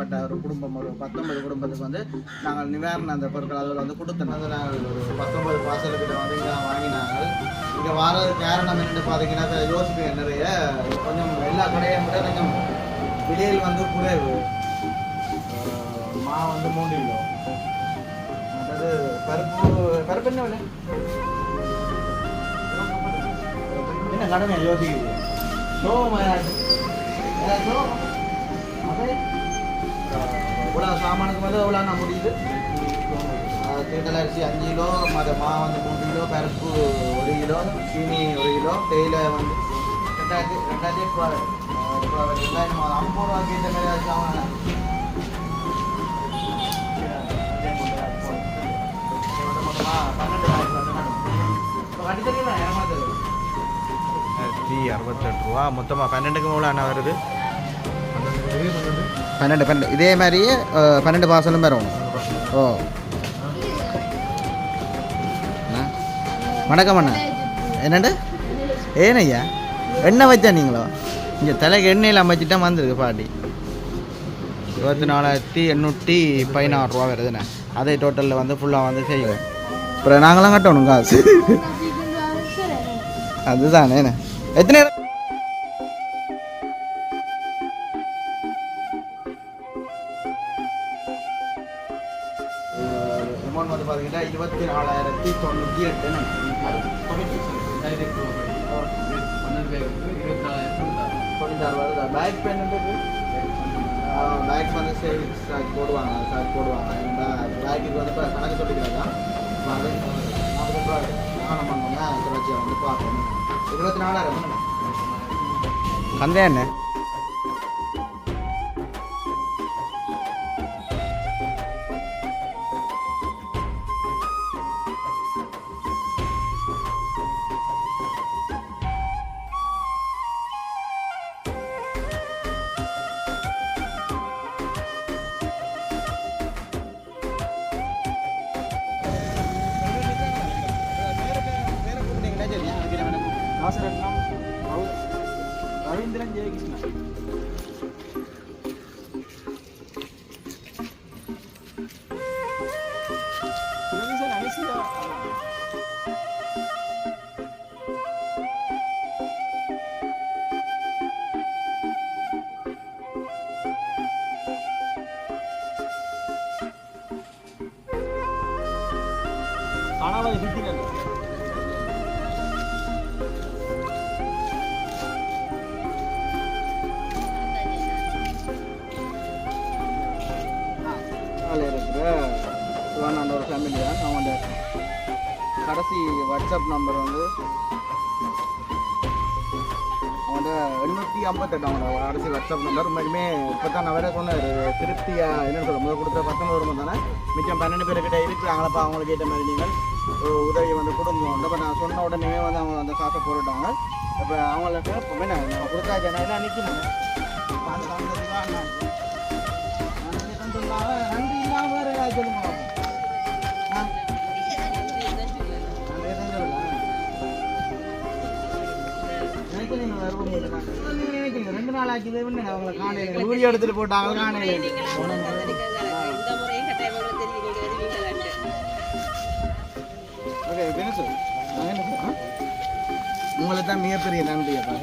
பாதிக்கப்பட்ட ஒரு குடும்பம் ஒரு பத்தொன்பது குடும்பத்துக்கு வந்து நாங்கள் நிவாரண அந்த பொருட்கள் அதில் வந்து கொடுத்தோம் நாங்கள் ஒரு பத்தொன்பது பார்சலுக்கிட்ட வந்து இங்கே வாங்கினாங்க இங்கே வாரது காரணம் என்னென்னு பார்த்தீங்கன்னா யோசிப்பு நிறைய. கொஞ்சம் எல்லா கடையை விட கொஞ்சம் விலையில் வந்து குறைவு. மா வந்து மூணு கிலோ. அதாவது பருப்பு பருப்பு என்ன விலை? என்ன கடமை யோசிக்கிறீங்க? அதே இவ்வளோ சாமானுக்கு வந்து எவ்வளோ நான் முடியுது. தேர்தல் அரிசி அஞ்சு கிலோ மத மா வந்து மூணு கிலோ பருப்பு ஒரு கிலோ சீனி ஒரு கிலோ தேயிலை வந்து ரெண்டாயிரத்தி ரெண்டாயிரத்தி ரெண்டாயிரம் ஐம்பது ரூபாய்க்கு இந்த மாதிரி சாமான் அறுபத்தெட்டு ரூபா. மொத்தமாக பன்னெண்டுக்கு எவ்வளோ வருது? பன்னெண்டு. பன்னெண்டு இதே மாதிரியே பன்னெண்டு பார்சலும் வரணும் ஓ. வணக்கம் அண்ணா. என்னண்டு ஏனையா? எண்ணெய் வச்சா நீங்களோ? இங்கே தலைக்கு எண்ணெயில் அமைச்சிட்டா வந்துருக்கு பாட்டி. இருபத்தி நாலாயிரத்தி எண்ணூற்றி பதினாறு ரூபா வருதுண்ணே அதே டோட்டலில் வந்து ஃபுல்லாக வந்து செய்யும் அப்புறம் நாங்களாம் கட்டணும் காசு. அதுதானே எத்தனை தொண்ணூற்றி வருதா பேக் பென் பேக் வந்து சேவிங்ஸ் சார்ஜ் போடுவாங்க சார்ஜ் போடுவாங்க ஏன்னா பேக்குக்கு வந்து இப்போ கணக்கு சொல்லிக்கிறாங்க அது பண்ணோம்னா வந்து பார்க்கணும் இருபத்தி நாலாயிரம். என்ன? रविंद्रन जय कृष्ण எல்லாரும் நம்பர் இப்போ தான் நான் வேற சொன்னேன் திருப்தியாக என்னென்னு சொல்ல முதல் கொடுத்த பத்தொன்பது ரூபா தானே மிச்சம் பன்னெண்டு பேர்கிட்ட இருக்கிறாங்களப்பா அவங்களுக்கு ஏற்ற மாதிரி நீங்கள் உதவி வந்து கொடுங்க இப்போ நான் சொன்ன உடனே வந்து அவங்க அந்த காசை போட்டுட்டாங்க இப்போ அவங்களுக்கு இப்போ என்ன நான் கொடுத்தா என்ன நிற்கணும் நன்றி இல்லாமல் சொல்லுங்க நினைக்கிறீங்க வேற ரெண்டு நாள் ஆச்சு காணையில. வீடியோ எடுத்துட்டு போட்டாங்க காணையில. உங்களுக்கு தான் மிகப்பெரிய நன்றி அப்பா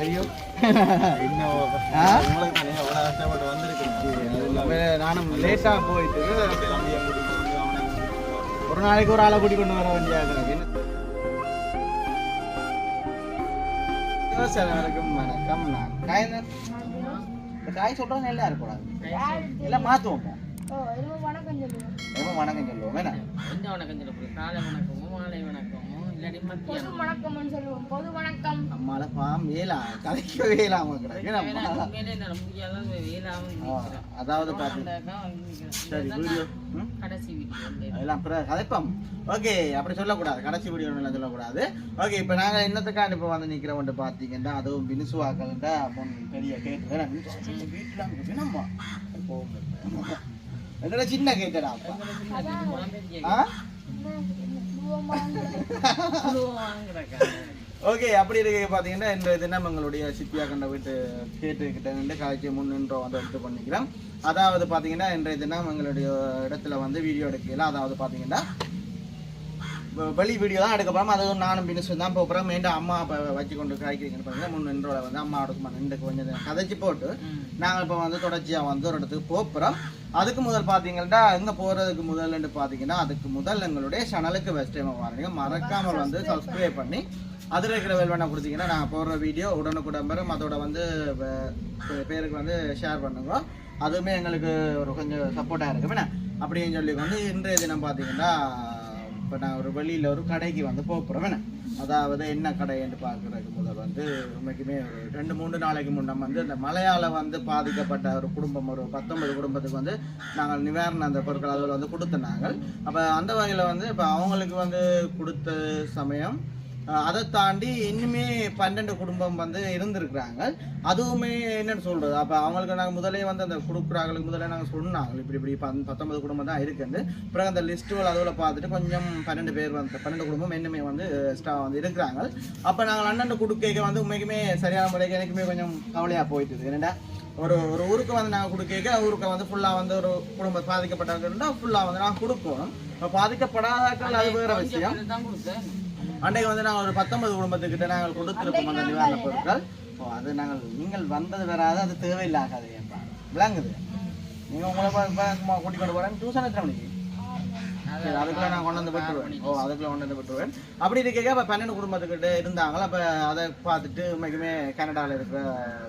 நானும் லேட்டாக போயிட்டு ஒரு நாளைக்கு ஒரு ஆளை கூட்டி கொண்டு வர வேண்டியது வணக்கம் வணக்கம். நான் காய் என்ன- இந்த காய் சொல்றோம் நல்லா இருக்கக்கூடாது எல்லாம் மாற்றுவோம் வணக்கம் சொல்லுவோம். வணக்கம் சொல்லுவோம் என்ன எந்த வணக்கம் சொல்லப்படுது காலை வணக்கமோ மாலை வணக்கமோ பொது வணக்கம்னு சொல்லுவோம். பொது வணக்கம். நம்மளால பாம் வேலா. வேலாமல் ஆ, அதாவது பாத்து சரி வீடியோ ம்? கடைசி வீடியோ வந்து அதெல்லாம் பிறகு கதைப்போம். ஓகே அப்படி சொல்லக்கூடாது. கடைசி வீடியோ எல்லாம் சொல்லக்கூடாது. ஓகே இப்போ நாங்கள் என்னத்துக்காண்டி இப்போ வந்து நிற்கிறோம்ட்டு பார்த்தீங்கன்னா அதுவும் பினிசுவாக்கள்ன்ற பொன் பெரிய கேட்டு வேணா வீட்டில் வேணாமா? என்னோட சின்ன கேட்டடா ஓகே அப்படி இருக்க பார்த்தீங்கன்னா இந்த தினம் எங்களுடைய சித்தியா கண்ட வீட்டு கேட்டுக்கிட்ட நின்று காய்ச்சி முன்னின்றோம் வந்து எடுத்து பண்ணிக்கிறோம். அதாவது பார்த்தீங்கன்னா இன்றைய தினம் எங்களுடைய இடத்துல வந்து வீடியோ எடுக்கல அதாவது பார்த்தீங்கன்னா வெளி வீடியோ தான் எடுக்க போகிறோம் அதுவும் நானும் பினிஷ் தான் போகிறோம் மீண்டும் அம்மா இப்போ வச்சு கொண்டு காய்க்கிறீங்கன்னு பார்த்தீங்கன்னா முன் நின்றோட வந்து அம்மா அடுக்குமா நின்று கொஞ்சம் கதைச்சு போட்டு நாங்கள் இப்போ வந்து தொடர்ச்சியாக வந்து ஒரு இடத்துக்கு போகிறோம் அதுக்கு முதல் பார்த்தீங்கன்னா எங்கே போகிறதுக்கு முதல்னு பார்த்தீங்கன்னா அதுக்கு முதல் எங்களுடைய சேனலுக்கு வெஸ்ட் டைம் வாரீங்க மறக்காமல் வந்து சப்ஸ்கிரைப் பண்ணி அதில் இருக்கிற வெல் வேணா கொடுத்தீங்கன்னா நாங்கள் போடுற வீடியோ உடனுக்குடன் பெறும் அதோட வந்து பேருக்கு வந்து ஷேர் பண்ணுங்க. அதுவுமே எங்களுக்கு ஒரு கொஞ்சம் சப்போர்ட்டாக இருக்கும். என்ன? அப்படின்னு சொல்லி வந்து இன்றைய தினம் பார்த்தீங்கன்னா இப்போ நான் ஒரு வெளியில் ஒரு கடைக்கு வந்து போகிறோம் அதாவது என்ன கடைன்னு பார்க்குறதுக்கு முதல் வந்து உண்மைக்குமே ஒரு ரெண்டு மூணு நாளைக்கு முன்னம் வந்து இந்த மலையால் வந்து பாதிக்கப்பட்ட ஒரு குடும்பம் ஒரு பத்தொன்பது குடும்பத்துக்கு வந்து நாங்கள் நிவாரண அந்த பொருட்கள் அதில் வந்து கொடுத்த நாங்கள் அப்போ அந்த வகையில் வந்து இப்போ அவங்களுக்கு வந்து கொடுத்த சமயம் அதை தாண்டி இன்னுமே பன்னெண்டு குடும்பம் வந்து இருந்திருக்கிறாங்க. அதுவுமே என்னன்னு சொல்றது? அப்போ அவங்களுக்கு நாங்கள் முதலே வந்து அந்த கொடுக்குறாங்களுக்கு முதல்ல நாங்கள் சொன்னாங்க. இப்படி இப்படி பன் பத்தொன்பது குடும்பம் தான் இருக்குன்னு. பிறகு அந்த லிஸ்ட்டுகள் அதில் பார்த்துட்டு கொஞ்சம் பன்னெண்டு பேர் வந்து பன்னெண்டு குடும்பம் இன்னுமே வந்து ஸ்டா வந்து இருக்கிறாங்க. அப்போ நாங்கள் அண்ணன் கொடுக்க வந்து உண்மைக்குமே சரியான முறைக்கு எனக்குமே கொஞ்சம் கவலையாக போயிட்டுது. என்னடா ஒரு ஒரு ஊருக்கு வந்து நாங்கள் கொடுக்க ஊருக்கு வந்து ஃபுல்லாக வந்து ஒரு குடும்பம் பாதிக்கப்பட்டவங்கன்னா ஃபுல்லாக வந்து நாங்கள் கொடுக்கணும். இப்போ பாதிக்கப்படாதாக்கள் அது வேற விஷயம். தான் கொடுத்தேன். அன்றைக்கு வந்து நாங்கள் ஒரு பத்தொன்பது குடும்பத்துக்கிட்ட நாங்கள் கொடுத்துருப்போம் அந்த நிவாரண பொருட்கள். ஓ அது நாங்கள் நீங்கள் வந்தது வராது அது தேவையில்லாகாது ஏன்பா. விளங்குது. நீங்கள் உங்களை கூட்டிக் கொண்டு போகிறேன் டியூஷன் எத்தனை மணிக்கு அதுக்குள்ள நான் கொண்டு வந்து விட்டுருவேன். ஓ அதுக்குள்ள கொண்டு வந்து விட்டுருவேன். அப்படி இருக்க அப்போ பன்னெண்டு குடும்பத்துக்கிட்ட இருந்தாங்களா அப்போ அதை பார்த்துட்டு உண்மைக்குமே கனடாவில் இருக்கிற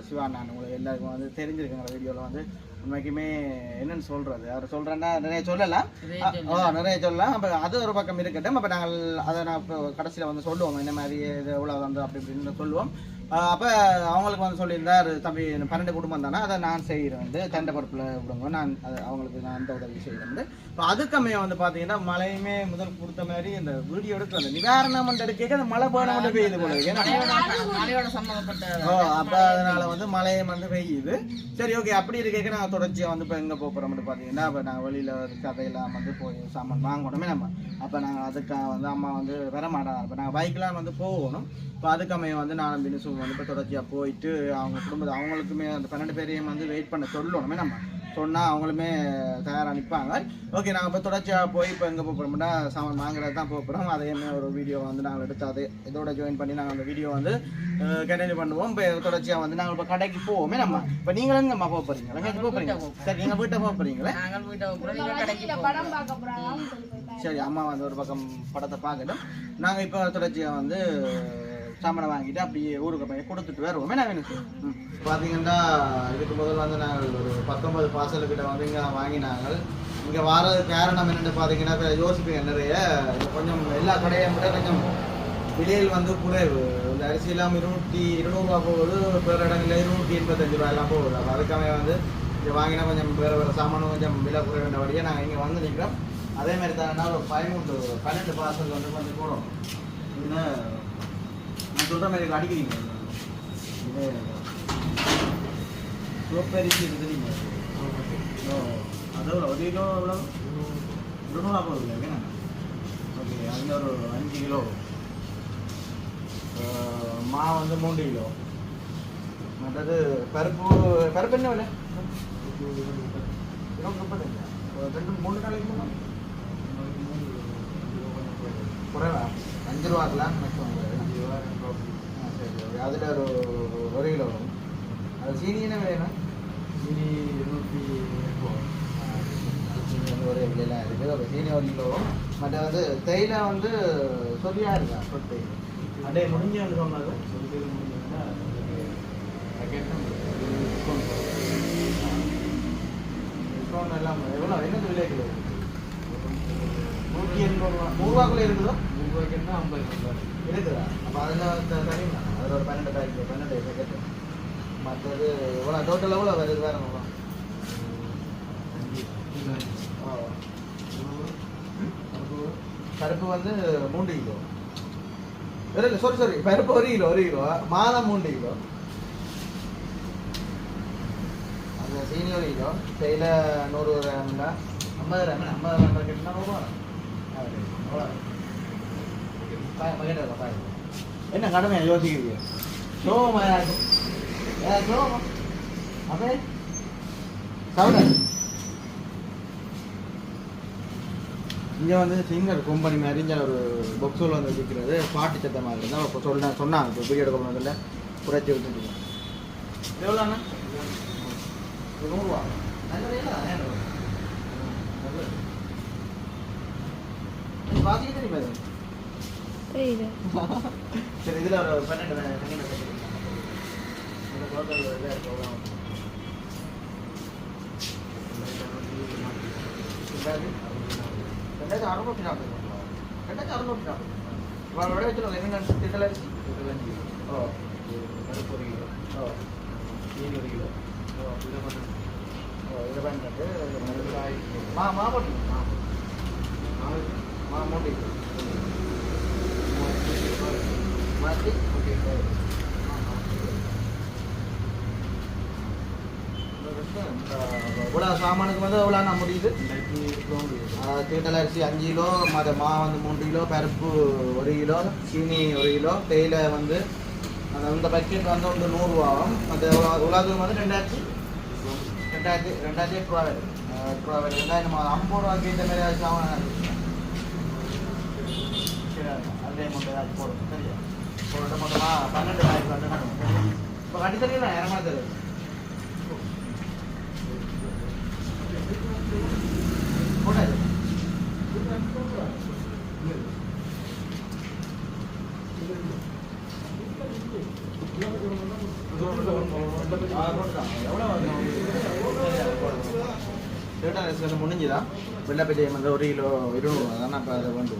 சிவா நான் உங்களுக்கு எல்லாருக்கும் வந்து தெரிஞ்சிருக்கேங்க வீடியோவில் வந்து உண்மைக்குமே என்னன்னு சொல்றது? அவர் சொல்றேன்னா நிறைய சொல்லலாம். நிறைய சொல்லலாம். அப்போ அது ஒரு பக்கம் இருக்கட்டும். அப்போ நாங்கள் அதை நான் இப்போ கடைசியில் வந்து சொல்லுவோம். இந்த மாதிரி இது எவ்வளோ வந்து அப்படி இப்படின்னு சொல்லுவோம். அப்போ அவங்களுக்கு வந்து சொல்லியிருந்தார் தம்பி பன்னெண்டு குடும்பம் தானே அதை நான் செய்கிறேன் வந்து தண்டை பருப்பில் விடுங்க நான் அது அவங்களுக்கு நான் அந்த உதவி செய்கிறேன் வந்து. இப்போ அதுக்கமைய வந்து பார்த்தீங்கன்னா மழையுமே முதல் கொடுத்த மாதிரி இந்த வீடியோ எடுக்கிற அந்த நிவாரணம் எடுக்க அந்த மழை போன மட்டும் பெய்யுது போல ஓ அப்போ அதனால வந்து மழையும் வந்து பெய்யுது. சரி ஓகே அப்படி இருக்க. நாங்கள் தொடர்ச்சியாக வந்து இப்போ எங்கே போகிறோம்னு பார்த்தீங்கன்னா இப்போ நாங்கள் வெளியில் கதையெல்லாம் வந்து போய் சாமான் வாங்கணுமே நம்ம. அப்போ நாங்கள் அதுக்காக வந்து அம்மா வந்து வர மாட்டாங்க இப்போ நாங்கள் பைக்கெலாம் வந்து போகணும். இப்போ அதுக்கமைய வந்து நானும் பின்னுசும் வந்து இப்போ தொடர்ச்சியாக போயிட்டு அவங்க குடும்பத்தை அவங்களுக்குமே அந்த பன்னெண்டு பேரையும் வந்து வெயிட் பண்ண சொல்லணுமே நம்ம. சொன்னால் அவங்களுமே தயாராக நிற்பாங்க ஓகே நாங்கள் இப்போ தொடர்ச்சியாக போய் இப்போ எங்கே போகிறோம்னா சாமான் வாங்குறது தான் போகிறோம் அதையுமே ஒரு வீடியோ வந்து நாங்கள் எடுத்து அதை இதோட ஜாயின் பண்ணி நாங்கள் அந்த வீடியோ வந்து கண்டினியூ பண்ணுவோம். இப்போ தொடர்ச்சியாக வந்து நாங்கள் இப்போ கடைக்கு போவோமே நம்ம. இப்போ நீங்களும் எங்கம்மா போக போகிறீங்களா போக போகிறீங்க சரி நீங்கள் வீட்டை போக போகிறீங்களா சரி அம்மா வந்து ஒரு பக்கம் படத்தை பார்க்கட்டும். நாங்கள் இப்போ தொடர்ச்சியாக வந்து சாமானை வாங்கிட்டு அப்படியே ஊருக்கு போய் கொடுத்துட்டு வருவோமே. நான் வேணும்? பார்த்தீங்கன்னா இதுக்கு முதல் வந்து நாங்கள் ஒரு பத்தொன்பது பார்சலுக்கிட்ட வந்து இங்கே வாங்கினாங்க இங்கே வர்றது காரணம் என்னென்னு பார்த்தீங்கன்னா இப்போ யோசிப்பீங்க நிறைய. கொஞ்சம் எல்லா கடையை விட கொஞ்சம் விலையில் வந்து குறைவு. இந்த அரிசியெல்லாம் இருநூற்றி இருநூறுவா போகுது பிற இடங்களில் இருநூற்றி எண்பத்தஞ்சு ரூபாயெல்லாம் போகுது. அப்போ அதுக்காக வந்து இங்கே வாங்கினா கொஞ்சம் வேறு வேறு சாமானும் கொஞ்சம் விலை குறைய வேண்டிய நாங்கள் இங்கே வந்து நிற்கிறோம் அதே மாதிரி தான் ஒரு பதிமூன்று பன்னெண்டு பார்சல் வந்து கொஞ்சம் கூடும் இன்னும் சொல்கிற மாதிரி அடிக்கிறீங்க சோப்பரிசி தெரியுமா? ஓ அது எவ்வளோ? ஒரு கிலோ எவ்வளோ? இருநூறுவா போகுது இல்லையா ஓகே அதில் ஒரு அஞ்சு கிலோ. மா வந்து மூன்று கிலோ. மற்றது பருப்பு பருப்பு என்ன விலை? கிலோ முப்பத்தஞ்சா ரெண்டு மூணு நாளைக்கு குறைவா? அஞ்சு மேக்ஸிமம் ரூபா ரூபா ஆ சரி ஓகே அதில் ஒரு ஒரு கிலோ வரும் அது சீனி என்ன விலைண்ணா சீனி இருநூற்றி சீனி வந்து ஒரே விலையெல்லாம் இருக்குது அப்போ சீனி ஒரு கிலோ வரும் மற்ற வந்து தேயிலை வந்து சொல்லியாக இருக்கா சொட்டு அப்படியே முடிஞ்சு வந்து சொன்னது சொல்லி முடிஞ்சதுன்னா டிஸ்கவுண்ட் எல்லாம் எவ்வளோ என்ன விலை கிலோ நூற்றி எண்பது ரூபா நூறுரூவாக்குள்ளே இருக்குதோ நூறுரூவாய்க்குன்னா ஐம்பது ரூபாய் இருக்குதா? அப்போ அதில் தனிமா அதில் ஒரு பன்னெண்டு பேக்கெட் பன்னெண்டு பேக்கெட் மற்றது எவ்வளோ டோட்டல் எவ்வளோ வருது வேறு எவ்வளோ ஓ. பருப்பு வந்து மூன்று கிலோ. இல்லை இல்லை சாரி சாரி பருப்பு ஒரு கிலோ ஒரு கிலோ. மாதம் மூன்று கிலோ. அந்த சீனி ஒரு கிலோ. தேயிலை நூறு கிராம்ல ஐம்பது கிராம் ஐம்பது கிராம் பாக்கெட்னா நூறுரூவா அவ்வளோ பாக்கெட் இருக்கா பாக்கெட் என்ன கடமையா யோசிக்கிறீங்க சோகமா யாருக்கு சோகமா அப்பே இங்கே வந்து சிங்கர் கம்பெனி மாதிரி இங்கே ஒரு பொக்ஸோல் வந்து விற்கிறது பாட்டு சத்த மாதிரி இருந்தால் இப்போ சொல்ல சொன்னாங்க இப்போ வீடியோ எடுக்க முடியல குறைச்சி விட்டுருக்கோம் எவ்வளோ அண்ணா ஒரு நூறுரூவா நல்ல ஏன் பாத்திக்கு தெரியுமா இது? புரியுது சரி இதில் ஒரு பன்னெண்டு செகண்ட் இந்த டோட்டல் இதாக இருக்கு ரெண்டாயிரத்தி அறுநூற்றி நாற்பது ரெண்டாயிரத்தி அறுநூற்றி நாற்பது விட வச்சுருவோம் என்ன திட்டல அரிசி ஓ பருப்பு ஒரு கிலோ. ஓ மீன் ஒரு கிலோ. ஓ இதை பண்ணு ஓ இதை பண்ணிட்டு மா மா மா மா இவ்வளோ சாமானுக்கு வந்து எவ்வளோ நான் முடியுது? தீட்டல் அரிசி அஞ்சு கிலோ மத மா வந்து மூன்று கிலோ பருப்பு ஒரு கிலோ சீனி ஒரு கிலோ தேயிலை வந்து அந்த இந்த பக்கெட் வந்து வந்து நூறுரூவாவும் மற்ற எவ்வளோ உலகம் வந்து ரெண்டாயிரத்தி ரெண்டாயிரத்தி ரெண்டாயிரத்தி எட்டு ரூபா அஹ் எட்டு ரூபா வருது ரெண்டாயிரம் ஐம்பது ரூபாய்க்கு இந்த மாதிரி சாமான் அதே மட்டும் ஏதாச்சும் போடும் சரியா போட்டு மொத்தமாக பன்னெண்டு ஆயிரத்தி பன்னெண்டு இப்போ கட்டி தரீங்களா இரநூறு தருது போடாது முடிஞ்சுதா வெள்ளப்பேட்டை வந்து ஒரு கிலோ இருநூறு தானே அப்போ அதை கொண்டு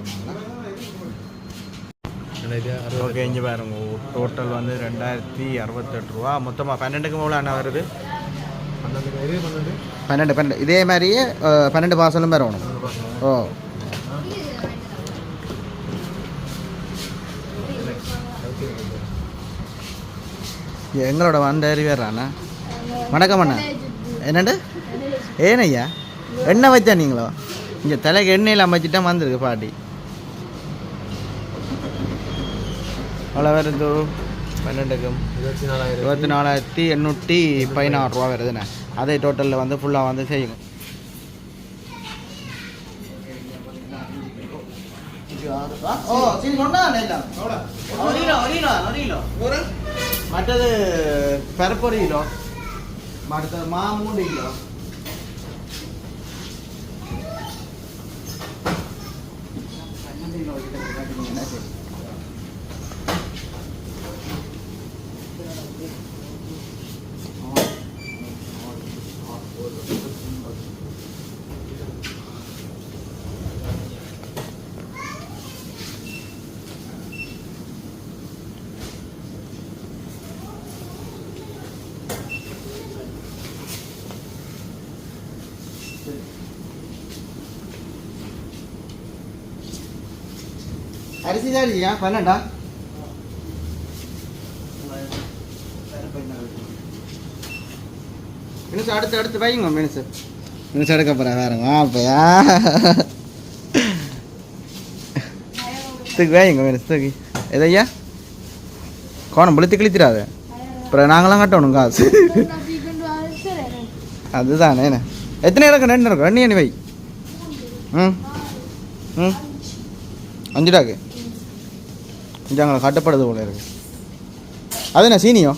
ஓகே இங்கே பாருங்க டோட்டல் வந்து ரெண்டாயிரத்தி அறுபத்தெட்டு ரூபா மொத்தமாக பன்னெண்டுக்கு எவ்வளோ அண்ணா வருது பன்னெண்டு பன்னெண்டு இதே மாதிரியே பன்னெண்டு பாசலும் வரணும் ஓ எங்களோட வந்தாரி வேறாண்ணா வணக்கம் அண்ணா என்னண்டு ஏனையா எண்ணெய் வச்சா நீங்களோ இங்கே தலைக்கு எண்ணெயில் அமைச்சிட்டா வந்திருக்கு பாட்டி அவ்வளோ வருது பன்னெண்டுக்கும். இருபத்தி நாலாயிரத்தி எண்ணூற்றி பதினாறு ரூபா வருதுண்ணே. அதே டோட்டலில் வந்து ஃபுல்லாக வந்து செய்யுங்க. மற்றது பருப்பு கிலோ. மற்றது மா மூணு கிலோ. அரிசி தான் அரிசியா? பண்ணண்டா மினிஸ் அடுத்து அடுத்து வைங்க மினிஸ் மினிஸ் எடுக்க போகிறேன் வேறுங்க அப்பயா தூக்கி வைங்க மினிஸ் தூக்கி. எதையா கோணம் புளித்து கிழிச்சிடாது. அப்புறம் நாங்களாம் கட்டணும் காசு. அதுதான் என்ன? எத்தனை இடம் ரெண்டு இருக்கும் ரெண்டு எண்ணி வை. ம். ம். அஞ்சுடாக்கு கொஞ்சம் அங்கே கட்டப்படுது போல இருக்கு. அது என்ன சீனியோ?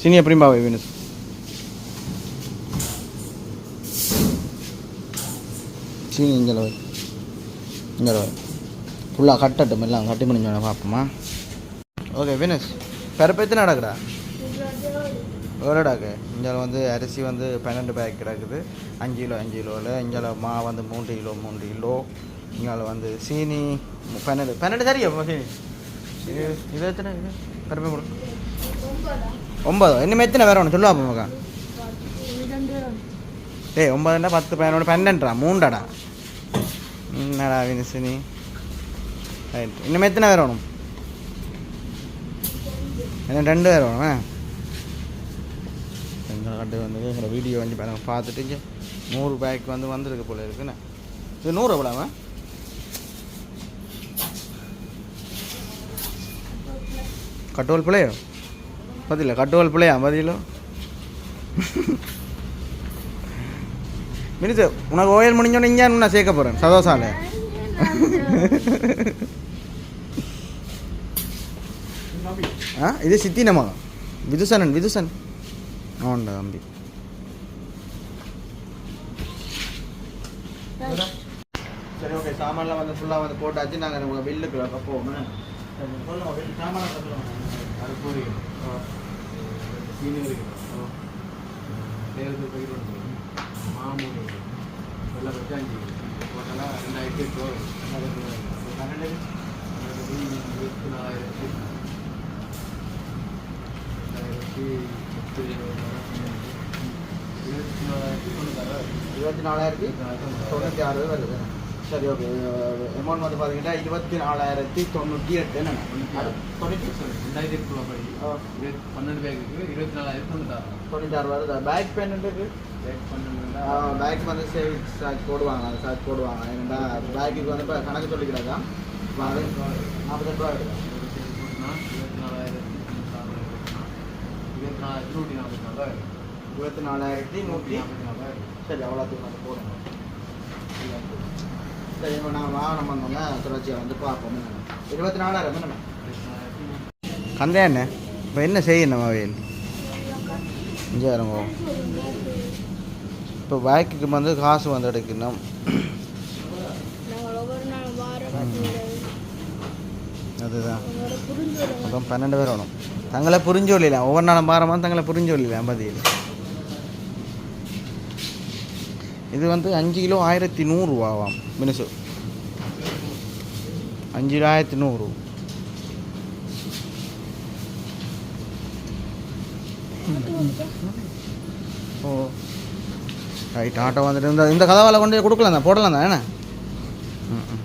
சீனி எப்படியும் பாவை சீனி இங்கே வை இங்கே வை ஃபுல்லாக கட்டட்டும் எல்லாம் கட்டி முடிஞ்சோட பார்ப்போமா ஓகே வினஸ் பிறப்பு நடக்குடா எவ்வளோடாக்கு இங்கே வந்து அரிசி வந்து பன்னெண்டு பேக் கிடக்குது. அஞ்சு கிலோ அஞ்சு கிலோவில் இங்கே மா வந்து மூன்று கிலோ மூன்று கிலோ. இங்கால வந்து சீனி பன்னெண்டு பன்னெண்டு சரியா சீனி இது இது எத்தனை? இது? கொடு ஒன்பதோ? இன்னும் எத்தனை வேற ஒன்று சொல்லுவா அப்போ டேய் ஒன்பதுண்டா பத்து பதினொன்று பன்னெண்டுடா மூண்டாடா என்னடா வினிசினி ரைட். இன்னும் எத்தனை பேர் வேணும் இன்னும் ரெண்டு பேர் வேணும் ஆ எங்களை கட்டு வந்து எங்களை வீடியோ வந்து பாருங்கள் பார்த்துட்டு நூறு பேக் வந்து வந்திருக்கு போல இருக்குண்ணே இது நூறு எவ்வளோவா கட்டுவல் பிள்ளையோ? பதில கட்டுவல் பிள்ளையா பதிலோ? மினிசு உனக்கு ஓயல் முடிஞ்சோன்னு இங்கே நான் சேர்க்க போகிறேன் சதோசால ஆ இது சித்தி சித்தினமா? விதுசனன் விதுசன். ஆமாண்டா தம்பி. சரி ஓகே சாமான்லாம் வந்து ஃபுல்லாக வந்து போட்டாச்சு. நாங்கள் உங்கள் பில்லுக்கு போவோம். மாமூலி வெள்ளை பச்சாஞ்சி டோட்டலாக ரெண்டாயிரத்தி எட்டு பன்னெண்டு இருபத்தி நாலாயிரத்தி ரெண்டாயிரத்தி எட்டு இருபத்தி நாலாயிரத்தி இருபத்தி நாலாயிரத்தி தொண்ணூற்றி ஆறு வருது. சரி ஓகே அமௌண்ட் வந்து பார்த்தீங்கன்னா இருபத்தி நாலாயிரத்தி தொண்ணூற்றி எட்டு என்ன தொண்ணூற்றி ரெண்டாயிரத்தி ரூபா பன்னெண்டு பேருக்கு இருபத்தி நாலாயிரத்தி தொண்ணூத்தாறு. தொண்ணூத்தாறு வருது? பேக் பன்னெண்டு பேக் வந்து சேவிங்ஸ் சார்ஜ் போடுவாங்க சார்ஜ் போடுவாங்க. ஏன்னா பேக்குக்கு வந்து இப்போ கணக்கு சொல்லிக்கிறாங்க. நாற்பத்தெட்டு ரூபா இருபத்தி நாலாயிரத்தி இருபத்தி நாலாயிரத்தி நூற்றி நாற்பத்தி நாலு இருபத்தி நாலாயிரத்தி நூற்றி நாற்பத்தி நாலு சரி அவ்வளோத்துக்கு வந்து போடுங்க சரி இப்போ நான் வாகனம் வந்தோம்னா தொடர்ச்சியாக வந்து பார்ப்போம் இருபத்தி நாலாயிரம் தானே கந்தே என்ன இப்போ என்ன செய்யணும் அவையில் அஞ்சாயிரம்? இருங்கோ இப்போ பேக்குக்கு வந்து காசு வந்து எடுக்கணும். அதுதான். அப்புறம் பன்னெண்டு பேர் வேணும் தங்களை புரிஞ்சொல்லாம் ஒவ்வொரு நாளும் பாரமாக தங்களை புரிஞ்சொல்லாம் கொள்ளலாம் பதில் இது வந்து அஞ்சு கிலோ ஆயிரத்தி நூறுரூவாவாம். மினுசு. அஞ்சு ஆயிரத்தி நூறு. ஓ. ரைட் ஆட்டோ வந்துட்டு இந்த இந்த கதவால் கொண்டு போய் கொடுக்கலாம் தான் போடலாம் தான் என்ன? ம்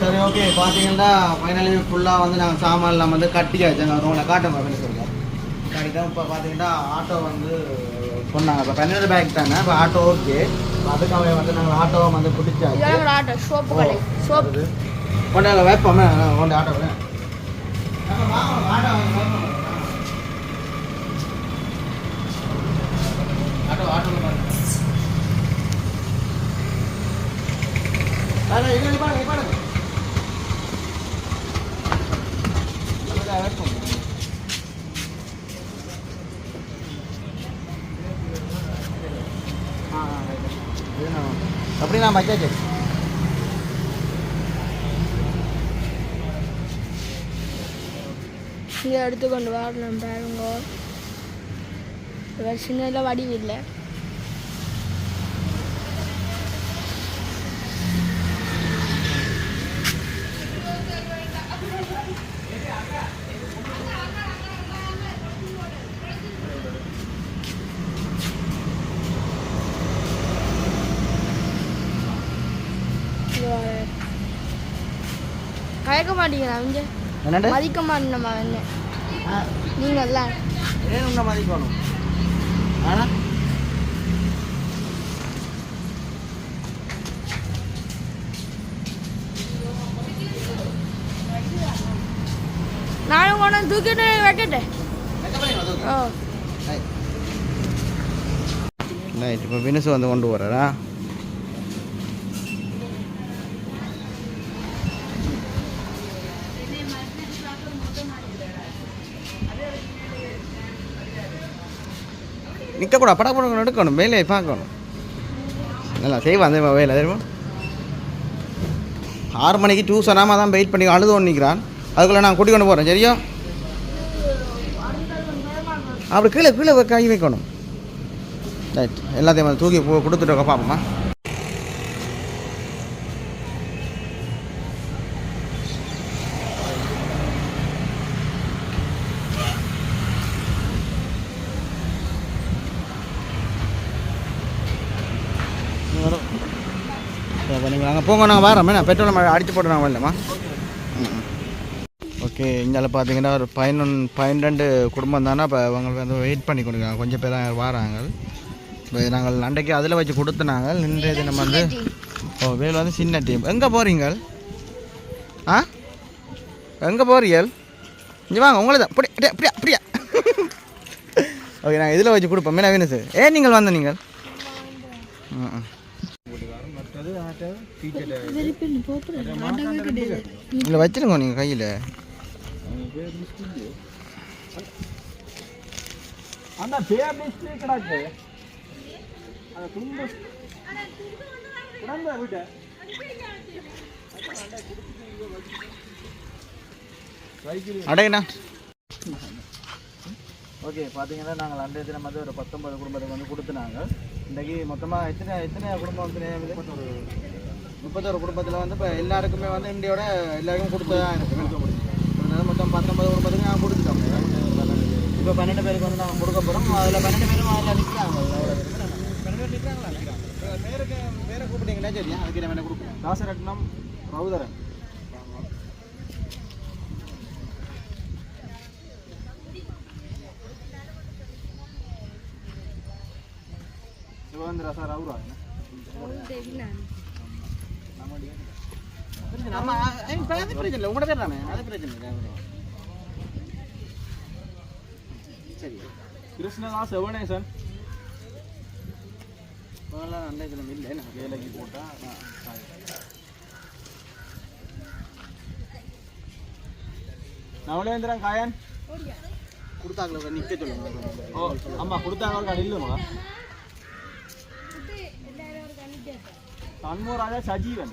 சரி ஓகே பார்த்தீங்கன்னா ஃபைனலி ஃபுல்லாக வந்து நாங்கள் சாமான்லாம் வந்து கட்டியாச்சு. நாங்கள் உங்களை காட்டும் அப்படின்னு சொல்லுவோம் கட்டி தான் இப்போ பார்த்தீங்கன்னா ஆட்டோ வந்து சொன்னாங்க. இப்போ பன்னெண்டு பேக் தானே? இப்போ ஆட்டோ ஓகே அதுக்காக வந்து நாங்கள் ஆட்டோவை வந்து பிடிச்சாச்சு. ஆட்டோ சோப்பு கடை சோப்பு கொண்டாட வைப்போமே? கொண்டு ஆட்டோ விட ஆட்டோ ஆட்டோ அப்படி நான் மச்சாச்சு இங்கே எடுத்துக்கொண்டு வரணும் பாருங்க. சின்னதில் வடிவில்லை இங்க வாரு. கயக்க மாட்டீங்களா வந்து என்னண்டு மதிக்க மாட்டேனம்மா என்ன நீங்கள்லாம் ஏன் உன்னை மதிக்கணும்? ஆனால் நானும் கொண்டு தூக்கிட்டு வைக்கட்டேன் ஓ. ரைட் இப்போ வினுசு வந்து கொண்டு வரா நிற்கக்கூடாது படம் படம் எடுக்கணும். வேலையை பார்க்கணும். நல்லா செய்வான் அந்த வேலை தெரியுமா? ஆறு மணிக்கு டியூஷனாம தான் வெயிட் பண்ணி அழுது நிற்கிறான் அதுக்குள்ளே நான் கூட்டி கொண்டு போகிறேன் சரியா? அப்படி கீழே கீழே கை வைக்கணும். ரைட். எல்லாத்தையும் தூக்கி கொடுத்துட்டு பார்ப்போம்மா பார்ப்போமா நீங்கள் அங்கே போங்க நாங்கள் வரோம் நான் பெட்ரோல் நம்ம அடித்து போட்டு நாங்கள் வரலாமா ஓகே இங்கே பார்த்தீங்கன்னா ஒரு பதினொன்று பன்னிரெண்டு குடும்பம் தானே இப்போ அவங்களுக்கு வந்து வெயிட் பண்ணி கொடுக்குறாங்க. கொஞ்சம் பேர் தான் வராங்க. இப்போ நாங்கள் அன்றைக்கு அதில் வச்சு கொடுத்துனாங்க. இன்றைய தினம் வந்து ஓ வேல் வந்து சின்ன டீம் எங்கே போகிறீங்க ஆ? எங்கே போகிறீங்கள் இங்கே வாங்க உங்களை தான். அப்படியே அப்படியே அப்படியா அப்படியா ஓகே நான் இதில் வச்சு கொடுப்போம். என்ன வேணும் சார்? ஏன் நீங்கள் வந்த நீங்கள் ம் ம். இல்லை வச்சிருங்க நீங்கள் கையில் அந்த பேர் லிஸ்ட் கிடக்கு அந்த துண்டு கிடந்த வீட்டை அடையண்ணா ஓகே பார்த்தீங்கன்னா நாங்கள் அன்றைய தினம் வந்து ஒரு பத்தொன்பது குடும்பத்துக்கு வந்து கொடுத்துனாங்க இன்றைக்கி மொத்தமாக எத்தனை எத்தனை குடும்பம் வந்து முப்பத்தொரு குடும்பத்தில் வந்து இப்போ எல்லாருக்குமே வந்து இந்தியோட எல்லாருக்கும் கொடுத்ததான் இருக்குது அதனால மொத்தம் பத்தொன்பது குடும்பத்துக்கு நாங்கள் கொடுத்துட்டோம். இப்போ பன்னெண்டு பேருக்கு வந்து நாங்கள் கொடுக்க போகிறோம் அதில் பன்னெண்டு பேரும் அதில் நிற்கிறாங்க பன்னெண்டு பேர் நிற்கிறாங்களா பேருக்கு பேரை கூப்பிட்டீங்கன்னா சரியா? அதுக்கு நம்ம என்ன கொடுப்போம் தாசரட்னம் ரவுதரன் சிவகந்திரா சார் அவரா நம்ம இப்போ அது பிரச்சனை இல்லை. உங்களோட பேர் தானே? அது பிரச்சனை இல்லை சரி. கிருஷ்ணதாஸ் செவனேசன். அதெல்லாம் நல்ல இதில் இல்லை நான் வேலைக்கு போட்டால் நவலேந்திரன் காயன். கொடுத்தாங்களா நிற்க சொல்லுங்க. ஓ ஆமாம் கொடுத்தாங்க சஜீவன்.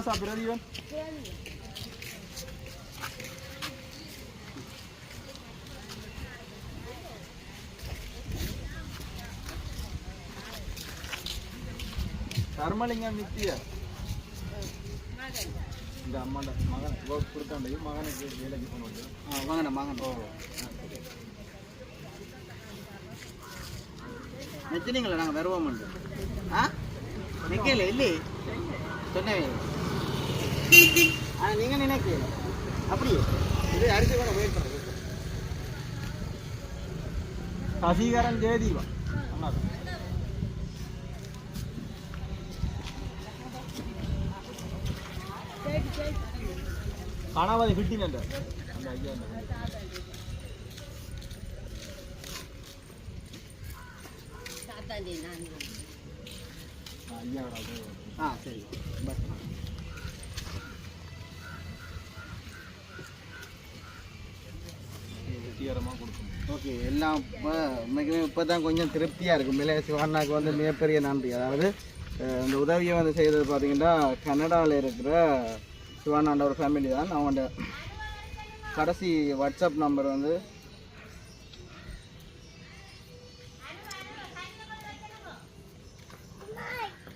ஊராசா பிரதீவன் கர்மலிங்கம் நித்திய இந்த அம்மாண்ட மகன் ஒர்க் கொடுத்தாண்டி மகனுக்கு வேலைக்கு போனோம் ஆ வாங்கண்ணா மகன் ஓ நிச்சயங்களா நாங்கள் வருவோம் ஆ நிற்கல இல்லை சொன்னேன் ஆ நீங்கள் நினைக்கல. அப்படியே. இது அரிசி கூட வெயிட் பண்ணுறேன் சசிகரன் ஜெயதீபா. அண்ணா கணவதி ஃபிட்டின் அந்த ஓகே இப்போ உண்மைக்குமே இப்போ தான் கொஞ்சம் திருப்தியாக இருக்கும். மேலே சிவானாக்கு வந்து மிகப்பெரிய நன்றி. அதாவது இந்த உதவியை வந்து செய்தது பார்த்தீங்கன்னா கனடாவில் இருக்கிற சிவானாண்ட ஒரு ஃபேமிலி தான். அவங்களோட கடைசி வாட்ஸ்அப் நம்பர் வந்து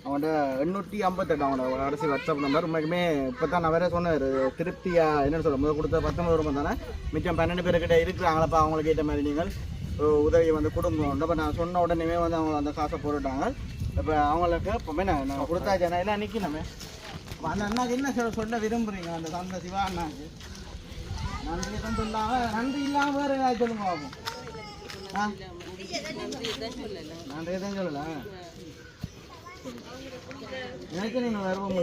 அவனோட எண்ணூற்றி ஐம்பத்தெட்டு அவனோட கடைசி வாட்ஸ்அப் நம்பர் உண்மைக்குமே இப்போ தான் நான் வேறு சொன்னார் திருப்தியாக என்னன்னு சொல்ல முதல் கொடுத்த பத்தொன்பது ரூபாய் தானே? மிச்சம் பன்னெண்டு பேர்கிட்ட இருக்கிறாங்களப்பா அவங்களுக்கு ஏற்ற மாதிரி நீங்கள். அஹ், உதவியை வந்து கொடுங்க இப்போ நான் சொன்ன உடனே வந்து அவங்க அந்த காசை போட்டுட்டாங்க. இப்போ அவங்களுக்கு இப்போ என்ன நான் கொடுத்தாச்சு நான் எல்லாம் நிற்கணுமே அப்ப அந்த அண்ணாக்கு என்ன சொல்ல சொல்ல விரும்புறீங்க? அந்த சந்த சிவா அண்ணாக்கு. நன்றி தான் சொல்லாம நன்றி இல்லாமல் வேறு ஏதாவது சொல்லுங்க பார்ப்போம் ஆ? நன்றி தான் சொல்லலாம் எனக்கு நீங்க வருவோம்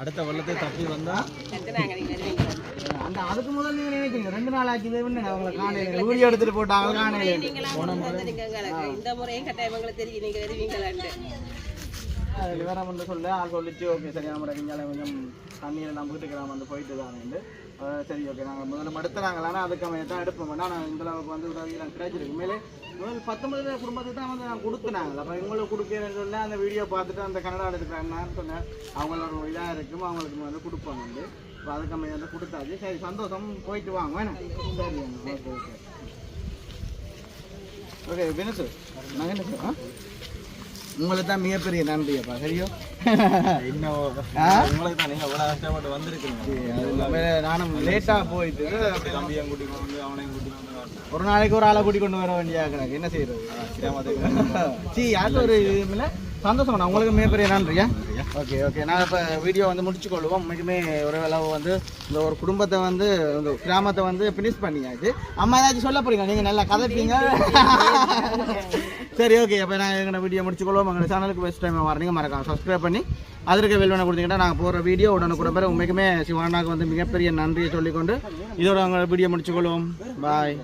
அடுத்த வெள்ளத்தை தப்பி வந்தா? அந்த அதுக்கு முதல் நீங்க நினைக்கிறீங்க? ரெண்டு நாள் ஆச்சு விட அவங்களை காணையில வீடியோ எடுத்துட்டு போட்டாங்க காணையில போன முறை இந்த முறையும் கட்டாயம் உங்களுக்கு தெரியும். நீங்க அதில் வேற வந்து சொல்ல. ஆள் சொல்லிச்சு ஓகே சரி நம்ம இங்கே கொஞ்சம் தண்ணியில் நம்ம வீட்டுக்கு வந்து போயிட்டு தானேண்டு சரி ஓகே நாங்கள் முதல்ல மடுத்துறாங்களான்னா அதுக்கு தான் எடுப்போம்? வேணா நான் இந்த அளவுக்கு வந்து உதவி நான் கிடைச்சிருக்கு. மேலே முதல் பத்தொன்பது குடும்பத்துக்கு தான் வந்து நான் கொடுத்துனாங்க. அப்போ இவங்களுக்கு கொடுக்குறேன்னு சொல்ல அந்த வீடியோ பார்த்துட்டு அந்த கன்னடாவில் இருக்கிறாங்கன்னு சொன்னேன் அவங்களோட இதாக இருக்கும். அவங்களுக்கு வந்து கொடுப்பாங்க வந்து. இப்போ அதுக்கு வந்து கொடுத்தாச்சு சரி சந்தோஷம் போயிட்டு வாங்க வேணாம் சரி ஓகே ஓகே ஓகே வினசு? ஆ உங்களுக்கு தான் மிகப்பெரிய நன்றியப்பா சரியோ? உங்களுக்கு தான் கஷ்டப்பட்டு வந்திருக்கீங்க நானும் லேட்டாக போயிட்டு தம்பியும் கூட்டிட்டு வந்து அவனையும் வந்து காட்டணும். ஒரு நாளைக்கு ஒரு ஆளை கூட்டி கொண்டு வர வேண்டிய என்ன செய்யறது சி யாருக்கும் ஒரு இதுமில்ல சந்தோஷம் உங்களுக்கு மிகப்பெரிய நன்றியா ஓகே ஓகே. நான் இப்போ வீடியோ வந்து முடிச்சு கொள்வோம் மிகமே ஒரு அளவு வந்து இந்த ஒரு குடும்பத்தை வந்து இந்த கிராமத்தை வந்து ஃபினிஷ் பண்ணியாச்சு அம்மா ஏதாச்சும் சொல்ல போறீங்க நீங்கள் நல்லா கதைப்பீங்க. சரி ஓகே. அப்போ நான் எங்களோட வீடியோ முடிச்சு கொள்வோம் எங்கள் சேனலுக்கு பெஸ்ட் டைம் வரீங்க மறக்காம சப்ஸ்கிரைப் பண்ணி அதற்கு வெல்வனை கொடுத்தீங்கன்னா நாங்கள் போகிற வீடியோ உடனுக்குடன் பேர் உண்மைக்குமே சிவானாக்கு வந்து மிகப்பெரிய நன்றியை சொல்லிக்கொண்டு இதோட அவங்க வீடியோ முடிச்சு கொள்வோம் பாய்